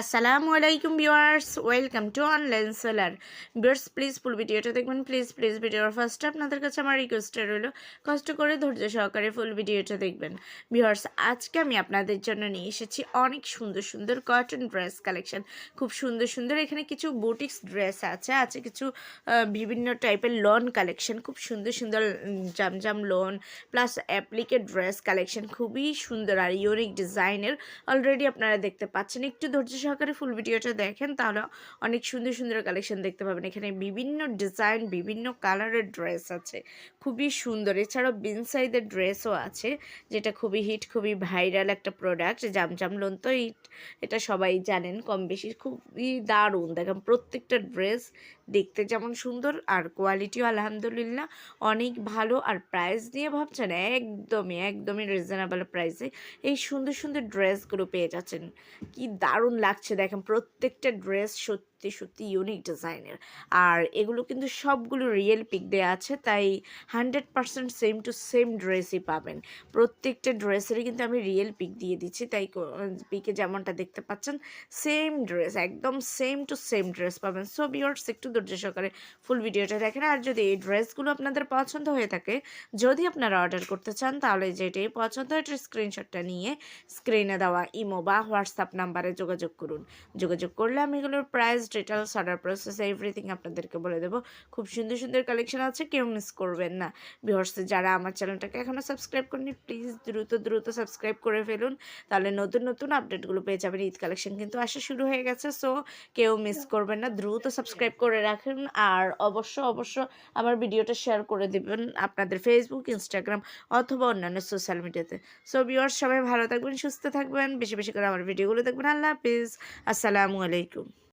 আসসালামু আলাইকুম viewers, welcome to online seller. Viewers please full ভিডিওটা দেখবেন প্লিজ প্লিজ ভিডিওর ফার্স্ট আপনাদের কাছে আমার রিকোয়েস্টটা রইল, কষ্ট করে ধৈর্য সহকারে ফুল ভিডিওটা দেখবেন। ভিউয়ার্স, আজকে আমি আপনাদের জন্য নিয়ে এসেছি অনেক সুন্দর সুন্দর কটন ড্রেস কালেকশন খুব সুন্দর সুন্দর এখানে কিছু বুটিক্স ড্রেস আছে আছে কিছু বিভিন্ন টাইপের লন কালেকশন খুব সুন্দর সুন্দর Zamzam lawn plus appliqued dress collection খুবই সুন্দর আর ইউনিক ডিজাইনের অলরেডি আপনারা দেখতে পাচ্ছেন, একটু ধৈর্য সহকারে ফুল ভিডিওটা দেখেন, তাহলে অনেক সুন্দর সুন্দর কালেকশন দেখতে পাবেন। এখানে বিভিন্ন ডিজাইন বিভিন্ন কালারের ড্রেস আছে, খুবই সুন্দর। এছাড়াও বিন সাইজের ড্রেসও আছে, যেটা খুবই হিট খুবই ভাইরাল একটা প্রোডাক্ট জামজাম লোন তো হিট এটা সবাই জানেন কম বেশি খুবই দারুণ। দেখেন প্রত্যেকটা ড্রেস দেখতে যেমন সুন্দর আর কোয়ালিটিও আলহামদুলিল্লাহ অনেক ভালো। আর প্রাইস নিয়ে ভাবছেন, একদমই একদমই রিজনেবল প্রাইসে এই সুন্দর সুন্দর ড্রেসগুলো পেয়ে যাচ্ছেন। কি দারুণ লাগছে দেখেন, প্রত্যেকটা ড্রেস সত্যি সত্যি ইউনিক ডিজাইনের আর এগুলো কিন্তু সবগুলো রিয়েল পিক দেওয়া আছে, তাই hundred percent same to same ড্রেসই পাবেন। প্রত্যেকটা ড্রেসেরই কিন্তু আমি রিয়েল পিক দিয়ে দিচ্ছি, তাই পিকে যেমনটা দেখতে পাচ্ছেন সেম ড্রেস একদম সেম টু সেম ড্রেস পাবেন। সো বিয়ার্স একটু ধৈর্য সহকারে ফুল ভিডিওটা দেখেন। আর যদি এই ড্রেসগুলো আপনাদের পছন্দ হয়ে থাকে, যদি আপনারা অর্ডার করতে চান, তাহলে যেটাই পছন্দ হয় স্ক্রিনশটটা নিয়ে স্ক্রিনে দেওয়া ইমো বা হোয়াটসঅ্যাপ নাম্বারে যোগাযোগ করুন। যোগাযোগ করলে আমি এগুলোর price details order process everything আপনাদেরকে বলে দেবো। খুব সুন্দর সুন্দর কালেকশন আছে, কেউ মিস করবেন না। ভিউয়ার্স যারা আমার চ্যানেলটাকে এখনও সাবস্ক্রাইব করেনি প্লিজ দ্রুত দ্রুত সাবস্ক্রাইব করে ফেলুন। তাহলে নতুন নতুন আপডেটগুলো পেয়ে যাবেন। ঈদ কালেকশন কিন্তু আসা শুরু হয়ে গেছে সো কেউ মিস করবেন না। দ্রুত সাবস্ক্রাইব করে রাখুন। আর অবশ্য অবশ্য আমার ভিডিওটা শেয়ার করে দেবেন আপনাদের ফেসবুক ইনস্টাগ্রাম অথবা অন্যান্য সোশ্যাল মিডিয়াতে সো ভিউয়ার্স সবাই ভালো থাকবেন, সুস্থ থাকবেন, বেশি বেশি করে আমার ভিডিওগুলো দেখবেন। আল্লাহ হাফিজ। আসসালামু আলাইকুম।